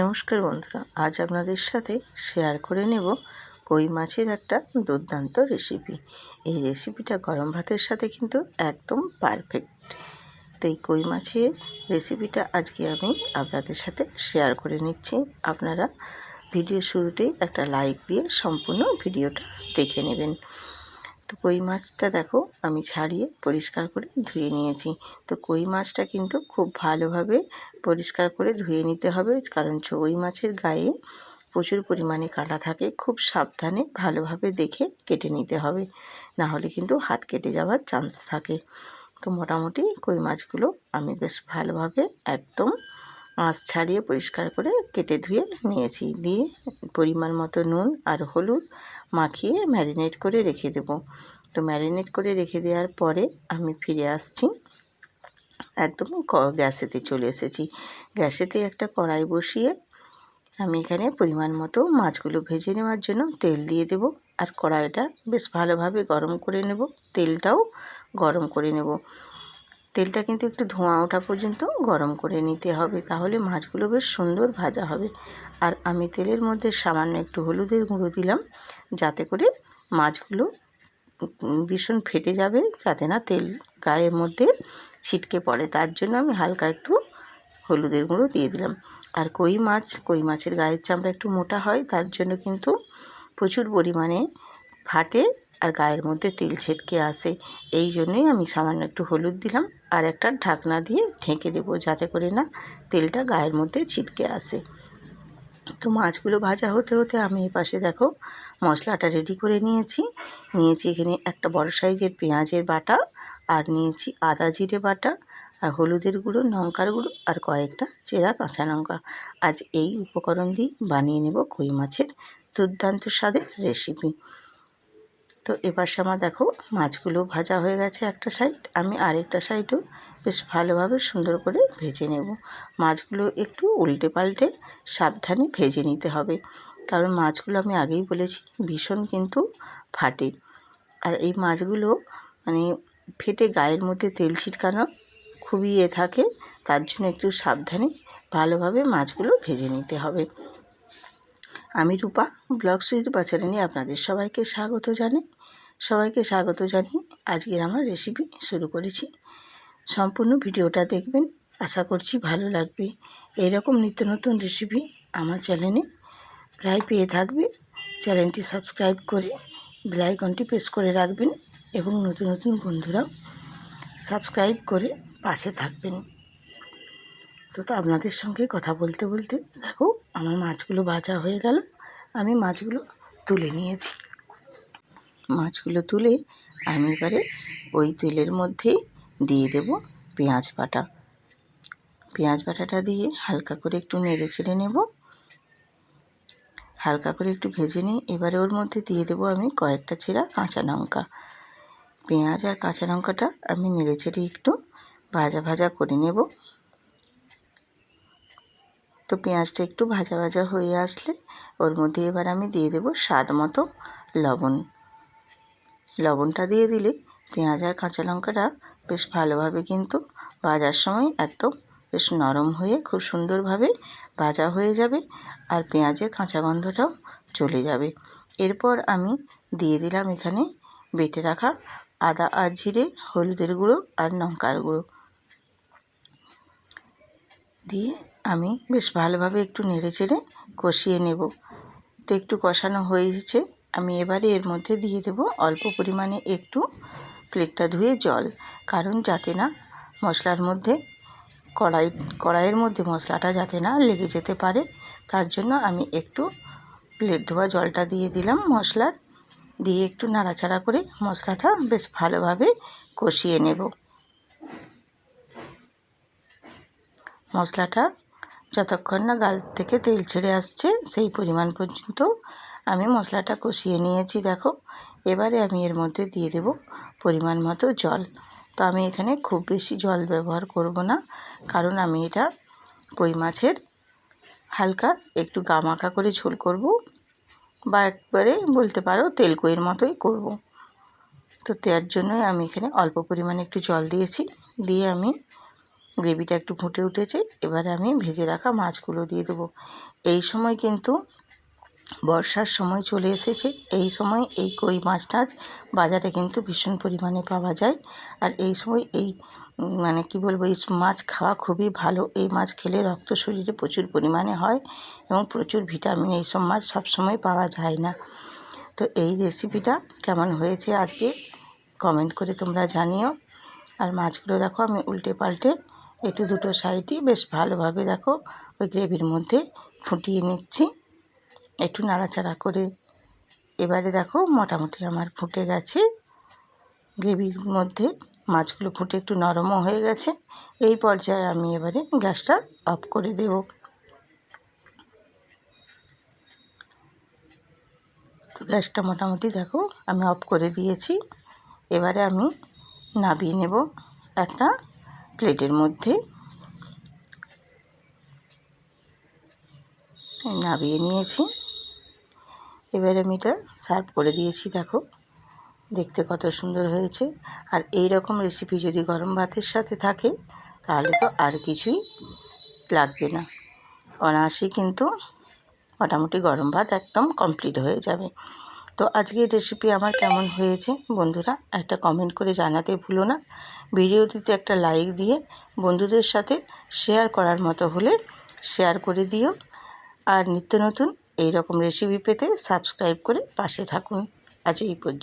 নমস্কার বন্ধুরা, আজ আপনাদের সাথে শেয়ার করে নেব কই মাছের একটা দুর্দান্ত রেসিপি এই রেসিপিটা গরম ভাতের সাথে কিন্তু একদম পারফেক্ট তো এই কই মাছের রেসিপিটা আজকে আমি আপনাদের সাথে শেয়ার করে নিচ্ছি। আপনারা ভিডিও শুরুতেই একটা লাইক দিয়ে সম্পূর্ণ ভিডিওটা দেখে নেবেন। তো কই মাছটা দেখো, আমি ছাড়িয়ে পরিষ্কার করে ধুয়ে নিয়েছি। তো কই মাছটা কিন্তু খুব ভালোভাবে পরিষ্কার করে ধুয়ে নিতে হবে, কারণ কই মাছের গায়ে প্রচুর পরিমাণে কাঁটা থাকে, খুব সাবধানে ভালোভাবে দেখে কেটে নিতে হবে। না হলে কিন্তু হাত কেটে যাওয়ার চান্স থাকে। তো মোটামুটি কই মাছগুলো আমি বেশ ভালোভাবে একদম আঁশ ছাড়িয়ে পরিষ্কার করে কেটে ধুয়ে নিয়েছি। দিয়ে পরিমাণ মতো নুন আর হলুদ মাখিয়ে ম্যারিনেট করে রেখে দেব। তো ম্যারিনেট করে রেখে দেওয়ার পরে আমি ফিরে আসছি। একদম গ্যাসেতে চলে এসেছি। গ্যাসেতে একটা কড়াই বসিয়ে আমি এখানে পরিমাণ মতো মাছগুলো ভেজে নেওয়ার জন্য তেল দিয়ে দেব। আর কড়াইটা বেশ ভালোভাবে গরম করে নেব। তেলটাও গরম করে নেব। তেলটা কিন্তু একটু ধোঁয়া ওঠা পর্যন্ত গরম করে নিতে হবে। তাহলে মাছগুলো বেশ সুন্দর ভাজা হবে। আর আমি তেলের মধ্যে সামান্য একটু হলুদের গুঁড়ো দিলাম, যাতে করে মাছগুলো ভীষণ ফেটে যাবে, যাতে না তেল গায়ের মধ্যে ছিটকে পড়ে। তার জন্য আমি হালকা একটু হলুদের গুঁড়ো দিয়ে দিলাম। আর কই মাছ? কই মাছের গায়ের চামড়া একটু মোটা হয়, তার জন্য কিন্তু প্রচুর পরিমাণে ফাটে আর গায়ের মধ্যে তেল ছিটকে আসে। এই জন্যই আমি সামান্য একটু হলুদ দিলাম আর একটা ঢাকনা দিয়ে ঢেকে দেবো যাতে করে না তেলটা গায়ের মধ্যে ছিটকে আসে। তো মাছগুলো ভাজা হতে হতে আমি এ পাশে দেখো মশলাটা রেডি করে নিয়েছি। নিয়েছি এখানে একটা বড় সাইজের পেঁয়াজের বাটা আর নিয়েছি আদা জিরে বাটা আর হলুদের গুঁড়ো, লঙ্কার গুঁড়ো আর কয়েকটা চেরা কাঁচা লঙ্কা। আজ এই উপকরণ দিয়ে বানিয়ে নেব কই মাছের দুর্দান্ত স্বাদের রেসিপি তো এবার আমার দেখো, মাছগুলো ভাজা হয়ে গেছে একটা সাইড আমি আরেকটা সাইডও বেশ ভালোভাবে সুন্দর করে ভেজে নেব। মাছগুলো একটু উল্টে পাল্টে সাবধানে ভেজে নিতে হবে। কারণ মাছগুলো আমি আগেই বলেছি, ভীষণ কিন্তু ফাটে। আর এই মাছগুলো মানে ফেটে গায়ের মধ্যে তেল ছিটকানো খুবই এ থাকে, তার জন্য একটু সাবধানে ভালোভাবে মাছগুলো ভেজে নিতে হবে। আমি রূপা, ব্লগ বাচ্চারা নিয়ে আপনাদের সবাইকে স্বাগত জানাই। সবাইকে স্বাগত জানিয়ে আজকের আমার রেসিপি শুরু করেছি। সম্পূর্ণ ভিডিওটা দেখবেন, আশা করছি ভালো লাগবে। এরকম নিত্য নতুন রেসিপি আমার চ্যানেলে প্রায় পেয়ে থাকবে। চ্যানেলটি সাবস্ক্রাইব করে বেলাইকনটি প্রেস করে রাখবেন এবং নতুন নতুন বন্ধুরাও সাবস্ক্রাইব করে পাশে থাকবেন। তো আপনাদের সঙ্গে কথা বলতে বলতে দেখো আমার মাছগুলো ভাজা হয়ে গেল। আমি মাছগুলো তুলে নিয়েছি। মাছগুলো তুলে আমি এবারে ওই তেলের মধ্যেই দিয়ে দেব পেঁয়াজ বাটা। পেঁয়াজ বাটাটা দিয়ে হালকা করে একটু নেড়ে চেড়ে নেব। হালকা করে একটু ভেজে নিই এবারে ওর মধ্যে দিয়ে দেবো আমি কয়েকটা চেরা কাঁচা লঙ্কা। পেঁয়াজ আর কাঁচা লঙ্কাটা আমি নেড়ে চেড়ে একটু ভাজা ভাজা করে নেব। তো পেঁয়াজটা একটু ভাজা ভাজা হয়ে আসলে ওর মধ্যে এবার আমি দিয়ে দেবো স্বাদ মতো লবণ। লবণটা দিয়ে দিলে পেঁয়াজ আর কাঁচা লঙ্কাটা বেশ ভালোভাবে কিন্তু ভাজার সময় একদম বেশ নরম হয়ে খুব সুন্দরভাবে ভাজা হয়ে যাবে আর পেঁয়াজের কাঁচা গন্ধটাও চলে যাবে। এরপর আমি দিয়ে দিলাম এখানে বেটে রাখা আদা আর জিরে, হলুদের গুঁড়ো আর লঙ্কার গুঁড়ো। দিয়ে আমি বেশ ভালোভাবে একটু নেড়ে চেড়ে কষিয়ে নেব। তো একটু কষানো হয়েছে। আমি এবারে এর মধ্যে দিয়ে দেব অল্প পরিমাণে একটু প্লেটটা ধুয়ে জল। কারণ যাতে না মশলার মধ্যে কড়াই, কড়াইয়ের মধ্যে মশলাটা যাতে না লেগে যেতে পারে, তার জন্য আমি একটু প্লেট ধোয়া জলটা দিয়ে দিলাম মশলার। দিয়ে একটু নাড়াচাড়া করে মশলাটা বেশ ভালোভাবে কষিয়ে নেব। মশলাটা যতক্ষণ না গাল থেকে তেল ছেড়ে আসছে, সেই পরিমাণ পর্যন্ত আমি মশলাটা কষিয়ে নিয়েছি, দেখো। এবারে আমি এর মধ্যে দিয়ে দেব পরিমাণ মতো জল। তো আমি এখানে খুব বেশি জল ব্যবহার করব না, কারণ আমি এটা কই মাছের হালকা একটু গামাখা করে ঝোল করব বা একবারে বলতে পারো তেল কইয়ের মতোই করব। তো তার জন্যই আমি এখানে অল্প পরিমাণে একটু জল দিয়েছি, দিয়ে আমি গ্রেভিটা একটু ফুটে উঠেছে, এবারে আমি ভেজে রাখা মাছগুলো দিয়ে দেবো। এই সময় কিন্তু বর্ষার সময় চলে এসেছে, এই সময় এই কই মাছটা বাজারে কিন্তু ভীষণ পরিমাণে পাওয়া যায়। আর এই সময় এই মানে কি বলব, এই মাছ খাওয়া খুবই ভালো, এই মাছ খেলে রক্ত শরীরে প্রচুর পরিমাণে হয় এবং প্রচুর ভিটামিন এইসব মাছ সবসময় পাওয়া যায় না। তো এই রেসিপিটা কেমন হয়েছে আজকে কমেন্ট করে তোমরা জানিও। আর মাছগুলো দেখো আমি উল্টে পাল্টে একটু দুটো সাইডই বেশ ভালোভাবে দেখো ওই গ্রেভির মধ্যে ফুটিয়ে নিচ্ছি। একটু নাড়াচাড়া করে এবারে দেখো মোটামুটি আমার ফুটে গেছে। গ্রেভির মধ্যে মাছগুলো ফুটে একটু নরমও হয়ে গেছে। এই পর্যায়ে আমি এবারে গ্যাসটা অফ করে দেব। তো গ্যাসটা মোটামুটি দেখো আমি অফ করে দিয়েছি। এবারে আমি নাবিয়ে নেব একটা প্লেটের মধ্যে নাবিয়ে নিয়েছি। এবারে আমি এটা সার্ভ করে দিয়েছি, দেখো। দেখতে কত সুন্দর হয়েছে। আর এই রকম রেসিপি যদি গরম ভাতের সাথে থাকে, তাহলে তো আর কিছুই লাগবে না। অনায়াসেই কিন্তু মোটামুটি গরম ভাত একদম কমপ্লিট হয়ে যাবে। তো আজকের রেসিপি আমার কেমন হয়েছে বন্ধুরা একটা কমেন্ট করে জানাতে ভুলো না। ভিডিওটিতে একটা লাইক দিয়ে বন্ধুদের সাথে শেয়ার করার মতো হলে শেয়ার করে দিও। আর নিত্য নতুন এই রকম রেসিপি পেতে সাবস্ক্রাইব করে পাশে থাকুন। আজ এই পর্যন্ত।